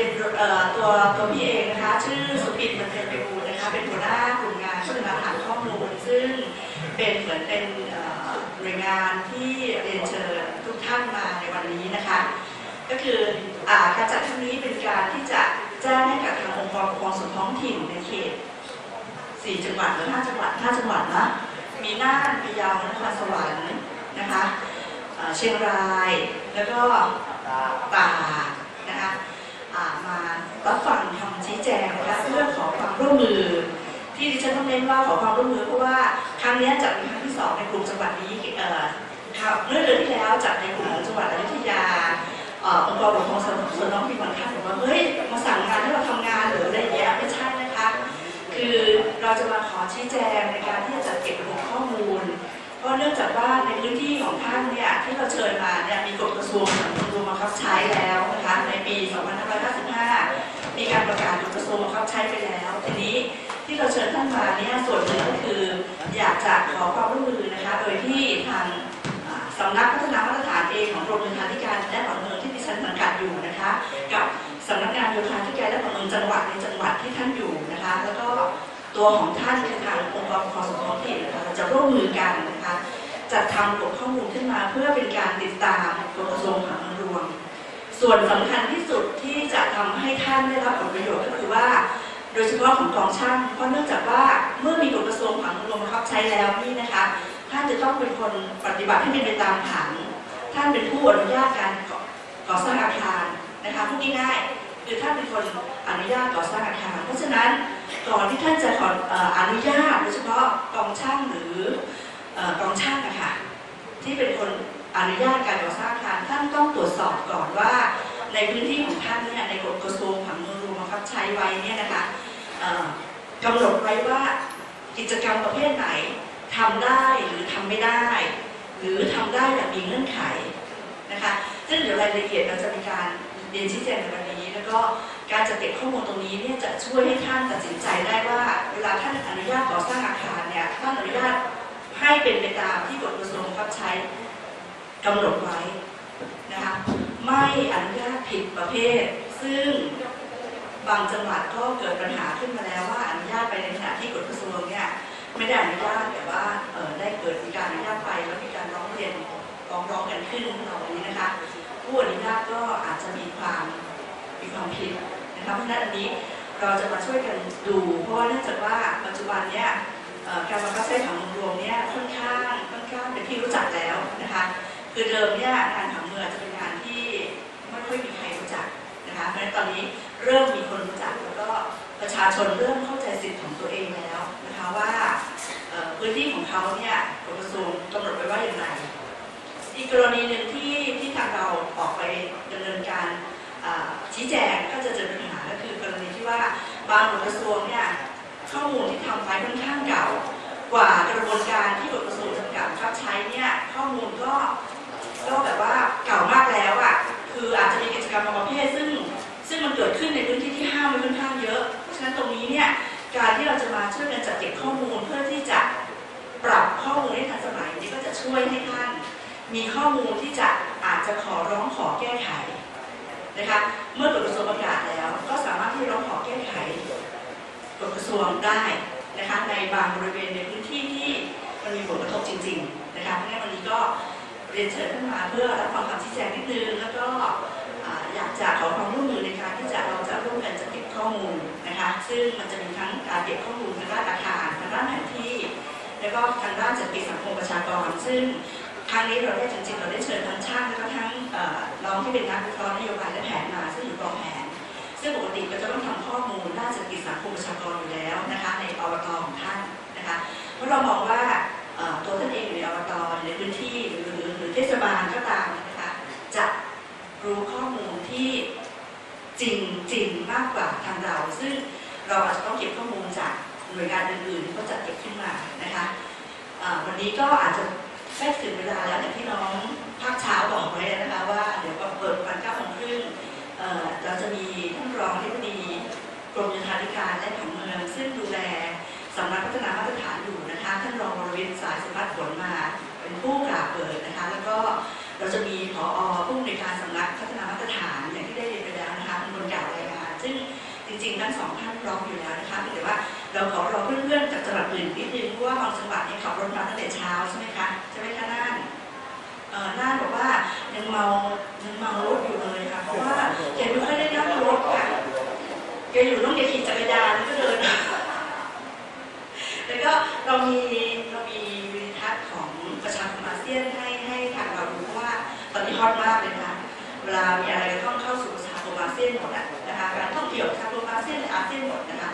เป็นตัวตัวพี่เองนะคะ ชื่อสุพินมันเพ็ญไปบูนะคะ เป็นหัวหน้ากลุ่มงานพัฒนาฐานข้อมูล ซึ่งเป็นเหมือนเป็นหน่วยงานที่เรียนเชิญทุกท่านมาในวันนี้นะคะ ก็คือการจัดครั้งนี้เป็นการที่จะแจ้งให้กับทางองค์กรปกครองส่วนท้องถิ่นในเขตสี่จังหวัดหรือห้าจังหวัดห้าจังหวัดนะมีน่านพะเยานครสวรรค์นะคะเชียงรายแล้วก็ตากนะคะอ่ามา รับฟังคำชี้แจงนะคะเพื่อขอความร่วมมือ ที่ดิฉันต้องเน้นว่าขอความร่วมมือเพราะว่าครั้งนี้จัดเป็นครั้งที่สองในกลุ่มจังหวัดนี้เอ่อเมื่อเดือนที่แล้วจัดในกลุ่มจังหวัดอยุธยาเอ่องค์กรปกครองส่วนส่วนน้องมีบางท่านบอกว่าเฮ้ยมาสั่งงานให้เราทำงานหรืออะไรอย่างเงี้ยไม่ใช่นะคะ คือเราจะมาขอชี้แจงในการที่จะจัดเก็บรวบข้อมูล เพราะเนื่องจากว่าในพื้นที่ของท่านเนี่ยที่เราเชิญมาเนี่ยมีกฎกระทรวงสังคมรวมบังคับใช้แล้วนะคะในปี 2555 มีการประกาศกฎกระทรวงบังคับใช้ไปแล้ว ทีนี้ที่เราเชิญท่านมาเนี่ยส่วนหนึ่งก็คือ อยากจะขอความร่วมมือนะคะ โดยที่ทางสำนักพัฒนามาตรฐานเองของกรมโยธาธิการและผังเมืองที่ดิฉันสังกัดอยู่นะคะ กับสำนักงานโยธาธิการและผังเมืองจังหวัดในจังหวัดที่ท่านอยู่นะคะ แล้วก็ตัวของท่านคือทางองค์กรปกครองส่วนท้องถิ่นนะคะจะร่วมมือกันนะคะจัดทำกฎข้อมูลขึ้นมาเพื่อเป็นการติดตามกฎกระทรวงผังเมืองรวม ส่วนสำคัญที่สุดที่จะทำให้ท่านได้รับผลประโยชน์ก็คือว่า โดยเฉพาะของกองช่างเพราะเนื่องจากว่าเมื่อมีกฎกระทรวงผังเมืองรวมบังคับใช้แล้วนี่นะคะท่านจะต้องเป็นคนปฏิบัติให้เป็นไปตามผัง ท่านเป็นผู้อนุญาตการก่อสร้างอาคารนะคะพูดง่ายๆคือท่านเป็นคนอนุญาตก่อสร้างอาคาร เพราะฉะนั้นก่อนที่ท่านจะขออนุญาตโดยเฉพาะกองช่างหรือกองช่างนะคะที่เป็นคน อนุญาตการก่อสร้างอาคารท่านต้องตรวจสอบก่อนว่า ในพื้นที่ของท่านเนี่ยในกฎกระทรวงผังเมืองรวมบังคับใช้ไว้เนี่ยนะคะกำหนดไว้ว่ากิจกรรมประเภทไหนทำได้หรือทำไม่ได้ หรือทำได้แบบมีเงื่อนไขนะคะซึ่งเดี๋ยวรายละเอียดเราจะมีการเรียนชี้แจงในวันนี้ แล้วก็การจัดเก็บข้อมูลตรงนี้เนี่ยจะช่วยให้ท่านตัดสินใจได้ว่า เวลาท่านอนุญาตก่อสร้างอาคารเนี่ยท่านอนุญาตให้เป็นไปตามที่กฎกระทรวงบังคับใช้ กำหนดไว้นะคะไม่อนุญาตผิดประเภท ซึ่งบางจังหวัดก็เกิดปัญหาขึ้นมาแล้วว่าอนุญาตไปในขณะที่กฎกระทรวงเนี่ยไม่ได้อนุญาตแต่ว่าได้เกิดมีการอนุญาตไปแล้วมีการร้องเรียนฟ้องร้องกันขึ้นเหล่านี้นะคะผู้อนุญาตก็อาจจะมีความมีความผิดนะคะเพราะฉะนั้นอันนี้เราจะมาช่วยกันดู เพราะว่าเนื่องจากว่าปัจจุบันเนี่ยการบังคับใช้ผังเมืองรวมเนี่ยค่อนข้างค่อนข้างเป็นที่รู้จักแล้วนะคะ คือเดิมเนี่ยงานผังเมืองจะเป็นงานที่ไม่ค่อยมีใครรู้จักนะคะเพราะฉะนั้นตอนนี้เริ่มมีคนรู้จักแล้วก็ประชาชนเริ่มเข้าใจสิทธิ์ของตัวเองแล้วนะคะว่าพื้นที่ของเขาเนี่ยกฎกระทรวงกำหนดไว้ว่าอย่างไรอีกกรณีหนึ่งที่ที่ทางเราออกไปดำเนินการชี้แจงก็จะเจอปัญหาก็คือกรณีที่ว่าบางกฎกระทรวงเนี่ยข้อมูลที่ทำไปค่อนข้างเก่า กว่ากระบวนการที่กฎกระทรวงจำกัดครับใช้เนี่ยข้อมูลก็ ก็แบบว่าเก่ามากแล้วอะคืออาจจะมีกิจกรรมบางประเภทซึ่ง ซึ่งมันเกิดขึ้นในพื้นที่ที่ห้ามไว้ค่อนข้างเยอะเพราะฉะนั้นตรงนี้เนี่ยการที่เราจะมาช่วยกันจัดเก็บข้อมูลเพื่อที่จะปรับข้อมูลให้ทันสมัยนี้ก็จะช่วยให้ท่านมีข้อมูลที่จะอาจจะขอร้องขอแก้ไขนะคะเมื่อกฎกระทรวงประกาศแล้ว ก็สามารถที่ร้องขอแก้ไขกฎกระทรวงได้นะคะในบางบริเวณในพื้นที่ที่มันมีผลกระทบจริง ๆ นะคะเพราะงั้นวันนี้ก็ เรียนเชิญท่านมาเพื่อรับฟังคำชี้แจงนิดนึงแล้วก็อยากจะขอความร่วมมือในการที่จะเราจะร่วมกันจัดเก็บข้อมูลนะคะ ซึ่งมันจะมีทั้งการเก็บข้อมูลทางด้านอาคารทางด้านแผนที่ แล้วก็ทางด้านจัดเก็บสังคมประชากร ซึ่งครั้งนี้เราได้จริงๆเราได้เชิญทั้งช่างและก็ทั้งน้องที่เป็นนักวิเคราะห์นโยบายและแผนมาซึ่งอยู่กองแผน ซึ่งปกติก็จะต้องทำข้อมูลด้านเศรษฐกิจสังคมประชากรอยู่แล้วนะคะในอบตของท่านนะคะเพราะเรามองว่า ศบาลก็ตามนะคะจะรู้ข้อมูลที่จริงจริงมากกว่าทางเรา ซึ่งเราอาจจะต้องเก็บข้อมูลจากหน่วยงานอื่นๆที่เขาจัดเก็บขึ้นมานะคะวันนี้ก็อาจจะใกล้ถึงเวลาแล้วอย่างที่น้องภาคเช้าบอกไว้นะคะว่าเดี๋ยวก็เปิดวันเก้าโมงครึ่งเราจะมีท่านรองอธิบดีกรมยธาธิการและผังเมือง ซึ่งดูแลสำนักพัฒนามาตรฐานอยู่นะคะท่านรองวรวิทย์สาย เช้าใช่ไหมคะใช่ไหมคะน่านเอ่อน่านบอกว่ายังเมายังเมารถอยู่เลยค่ะ เพราะว่าแกไม่ค่อยได้นั่งรถค่ะแกอยู่ต้องแกขี่จักรยานแล้วก็เดินแล้วก็เรามีเรามีวิดีทัศน์ของประชาคมอาเซียนให้ให้ทางเราดูเพราะว่าตอนนี้ฮอตมากเลยนะเวลามีอะไรก็ต้องเข้าสู่ประชาคมอาเซียนหมดนะคะการท่องเที่ยวประชาคมอาเซียนหรืออาเซียนหมดนะคะ